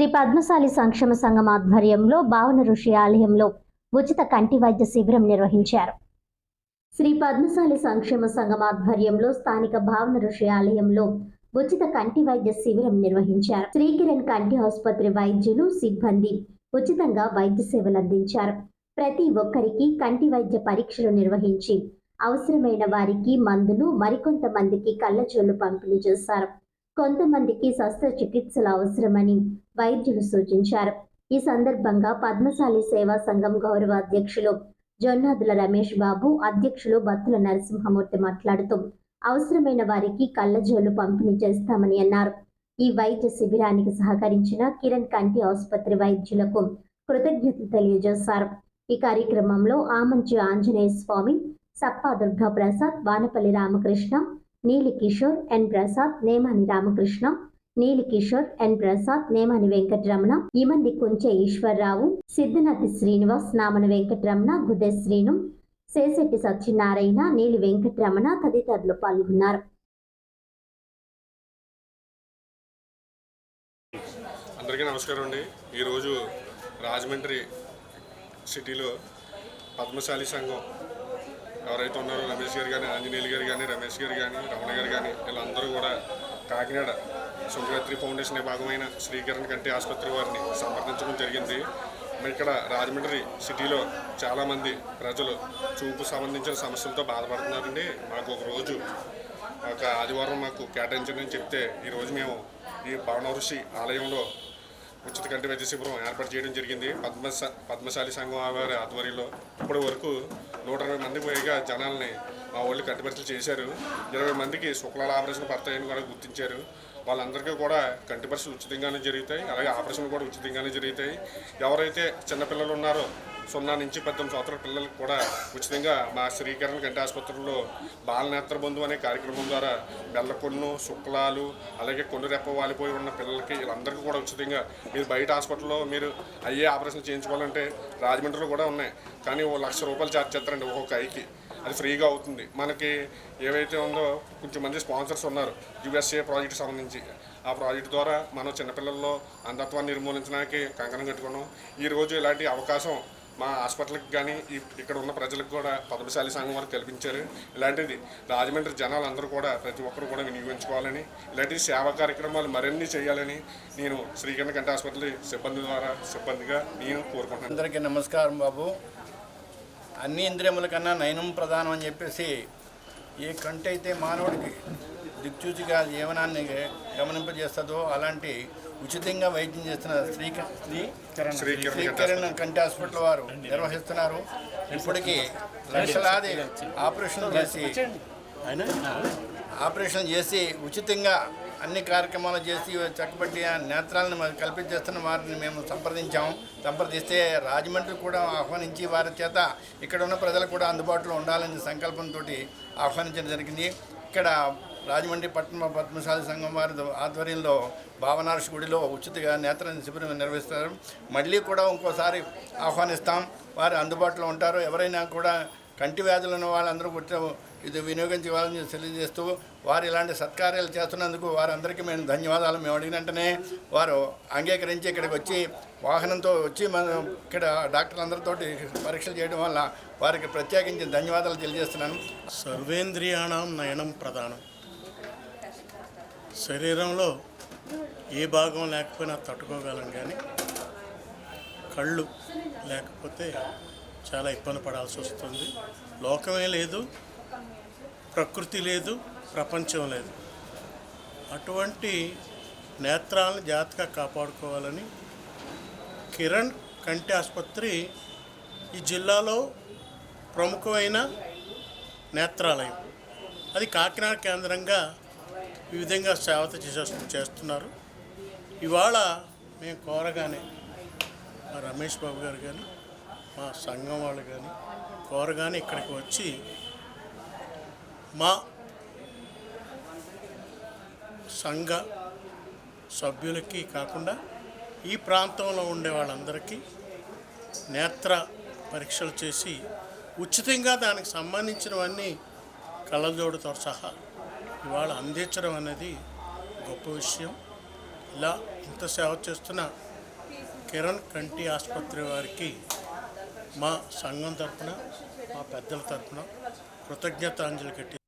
శ్రీ పద్మశాలి సంక్షేమ సంఘం ఆధ్వర్యంలో భావన ఋషి ఆలయంలో ఉచిత కంటి వైద్య శిబిరం నిర్వహించారు. శ్రీ పద్మశాలి సంక్షేమ సంఘం ఆధ్వర్యంలో స్థానిక భావన ఋషి ఆలయంలో ఉచిత కంటి వైద్య శిబిరం నిర్వహించారు. శ్రీకిరణ్ కంటి ఆసుపత్రి వైద్యులు సిబ్బంది ఉచితంగా వైద్య సేవలు అందించారు. ప్రతి ఒక్కరికి కంటి వైద్య పరీక్షలు నిర్వహించి అవసరమైన వారికి మందులు మరికొంతమందికి కళ్ళజోళ్ళు పంపిణీ చేశారు. కొంతమందికి శస్త్రచికిత్సలు అవసరమని వైద్యులు సూచించారు. ఈ సందర్భంగా పద్మశాలి సేవా సంఘం గౌరవ అధ్యక్షులు జొన్నాదుల రమేష్ బాబు అధ్యక్షులు బత్తుల నరసింహమూర్తి మాట్లాడుతూ అవసరమైన వారికి కళ్ళజోళ్ళు పంపిణీ చేస్తామని అన్నారు. ఈ వైద్య శిబిరానికి సహకరించిన కిరణ్ కంటి ఆసుపత్రి వైద్యులకు కృతజ్ఞతలు తెలియజేశారు. ఈ కార్యక్రమంలో ఆమంచి ఆంజనేయ స్వామి సప్పా దుర్గా ప్రసాద్ వానపల్లి రామకృష్ణ నీలి కిషోర్ ఎన్ ప్రసాద్ నేమాని రామకృష్ణ. నీలి కిషోర్ ఎన్ ప్రసాద్ నేమాని వెంకటరమణ. ఈమంది కొంచె ఈశ్వరరావు. సిద్ధనాథి శ్రీనివాస్ నామన వెంకటరమణ. గుదే శ్రీను. సత్యనారాయణ నీలి వెంకటరమణ తదితరులు పాల్గొన్నారు. అందరికీ నమస్కారం అండి. ఈరోజు రాజమండ్రి సిటీలో పద్మశాలి సంఘం ఎవరైతే ఉన్నారో రమేష్ గారు కానీ ఆంజనేయులు గారు కానీ రమేష్ గారు కానీ రమణ గారు కానీ వీళ్ళందరూ కూడా కాకినాడ సుంకరాత్రి ఫౌండేషన్ భాగమైన శ్రీకరణ్ కంటి ఆసుపత్రి వారిని సంప్రదించడం జరిగింది. మరి ఇక్కడ రాజమండ్రి సిటీలో చాలామంది ప్రజలు చూపు సంబంధించిన సమస్యలతో బాధపడుతున్నారండి. మాకు ఒక రోజు ఒక ఆదివారం మాకు కేటాయించండి అని చెప్తే ఈరోజు మేము ఈ భవన ఋషి ఆలయంలో ఉచిత కంటి వైద్య శిబిరం ఏర్పాటు చేయడం జరిగింది. పద్మశ పద్మశాలి సంఘం వారి ఆధ్వర్యంలో ఇప్పటి వరకు నూట ఇరవై మంది పైగా జనాల్ని మా వాళ్ళు కంటి చేశారు. ఇరవై మందికి శుక్లాల ఆపరేషన్ పడతాయని కూడా గుర్తించారు. వాళ్ళందరికీ కూడా కంటి పరీక్షలు ఉచితంగానే జరుగుతాయి. అలాగే ఆపరేషన్లు కూడా ఉచితంగానే జరుగుతాయి. ఎవరైతే చిన్నపిల్లలు ఉన్నారో సున్నా నుంచి పద్దెనిమిది సంవత్సరాల పిల్లలకు కూడా ఉచితంగా మా శ్రీకరణ కంటి ఆసుపత్రిలో బాలనేత్ర బంధు అనే కార్యక్రమం ద్వారా బెల్లకొన్ను శుక్లాలు అలాగే కొన్ని రెప్ప వాలిపోయి ఉన్న పిల్లలకి వీళ్ళందరికీ కూడా ఉచితంగా మీరు బయట హాస్పిటల్లో మీరు అయ్యే ఆపరేషన్ చేయించుకోవాలంటే రాజమండ్రిలో కూడా ఉన్నాయి. కానీ ఓ లక్ష రూపాయలు ఛార్జ్ చేస్తారండి ఒక్కొక్క ఐకి అది ఫ్రీగా అవుతుంది. మనకి ఏవైతే ఉందో కొంచెం మంది స్పాన్సర్స్ ఉన్నారు. యుఎస్ఏ ప్రాజెక్ట్ సంబంధించి. ఆ ప్రాజెక్ట్ ద్వారా మనం చిన్నపిల్లల్లో అంధత్వాన్ని నిర్మూలించడానికి కంకణం కట్టుకున్నాం. ఈరోజు ఇలాంటి అవకాశం మా హాస్పిటల్కి కానీ ఇక్కడ ఉన్న ప్రజలకు కూడా పదవిశాలి సంఘం వారు కల్పించారు. ఇలాంటిది రాజమండ్రి జనాలు అందరూ కూడా ప్రతి ఒక్కరు కూడా వినియోగించుకోవాలని ఇలాంటి సేవా కార్యక్రమాలు మరిన్ని చేయాలని నేను శ్రీకరణ కంటి ఆసుపత్రి సిబ్బంది ద్వారా సిబ్బందిగా నేను కోరుకుంటున్నాను. అందరికీ నమస్కారం బాబు. అన్ని ఇంద్రియముల కన్నా నయనం ప్రధానం అని చెప్పేసి ఏ కంటి అయితే మానవుడికి దిక్చూచిగా జీవనాన్ని గమనింపజేస్తుందో అలాంటి ఉచితంగా వైద్యం చేస్తున్న శ్రీ శ్రీ శ్రీకరణ కంటి శ్రీకరణ కంటి హాస్పిటల్ వారు నిర్వహిస్తున్నారు. ఇప్పటికీ లక్షలాది ఆపరేషన్ చేసి ఆపరేషన్ చేసి ఉచితంగా అన్ని కార్యక్రమాలు చేసి చక్కబట్టి నేత్రాలను కల్పించేస్తున్న వారిని మేము సంప్రదించాము. సంప్రదిస్తే రాజమండ్రి కూడా ఆహ్వానించి వారి చేత ఇక్కడ ఉన్న ప్రజలు కూడా అందుబాటులో ఉండాలనే సంకల్పంతో ఆహ్వానించడం జరిగింది. ఇక్కడ రాజమండ్రి పట్టణ పద్మశాలి సంఘం వారి ఆధ్వర్యంలో భావనార్ష గుడిలో ఉచితంగా నేత్ర శిబిరం నిర్వహిస్తారు. మళ్ళీ కూడా ఇంకోసారి ఆహ్వానిస్తాం. వారు అందుబాటులో ఉంటారు. ఎవరైనా కూడా కంటి వ్యాధులు ఉన్న వాళ్ళందరూ కూడా ఇది వినియోగించుకోవాలని తెలియజేస్తూ వారు ఇలాంటి సత్కార్యాలు చేస్తున్నందుకు వారందరికీ మేము ధన్యవాదాలు. మేము అడిగిన వెంటనే వారు అంగీకరించి ఇక్కడికి వచ్చి వాహనంతో వచ్చి మనం ఇక్కడ డాక్టర్లందరితో పరీక్షలు చేయడం వల్ల వారికి ప్రత్యేకించి ధన్యవాదాలు తెలియజేస్తున్నాను. సర్వేంద్రియాణం నయనం ప్రధానం. శరీరంలో ఏ భాగం లేకపోయినా తట్టుకోగలం కానీ కళ్ళు లేకపోతే చాలా ఇబ్బంది పడాల్సి వస్తుంది. లోకమే లేదు ప్రకృతి లేదు ప్రపంచం లేదు. అటువంటి నేత్రాలను జాగ్రత్తగా కాపాడుకోవాలని కిరణ్ కంటి ఆసుపత్రి ఈ జిల్లాలో ప్రముఖమైన నేత్రాలయం. అది కాకినాడ కేంద్రంగా ఈ విధంగా సేవత చేసేస్తు చేస్తున్నారు. ఇవాళ మేము కోరగానే రమేష్ బాబు గారు కానీ మా సంఘం వాళ్ళు కానీ కోరగానే ఇక్కడికి వచ్చి మా సంఘ సభ్యులకి కాకుండా ఈ ప్రాంతంలో ఉండే వాళ్ళందరికీ నేత్ర పరీక్షలు చేసి ఉచితంగా దానికి సంబంధించినవన్నీ కళ్ళజోడుతో సహా ఇవాళ అందించడం అనేది గొప్ప విషయం. ఇలా ఇంత సేవ చేస్తున్న కిరణ్ కంటి ఆసుపత్రి వారికి మా సంఘం తరఫున మా పెద్దల తరపున కృతజ్ఞతాంజలి కట్టి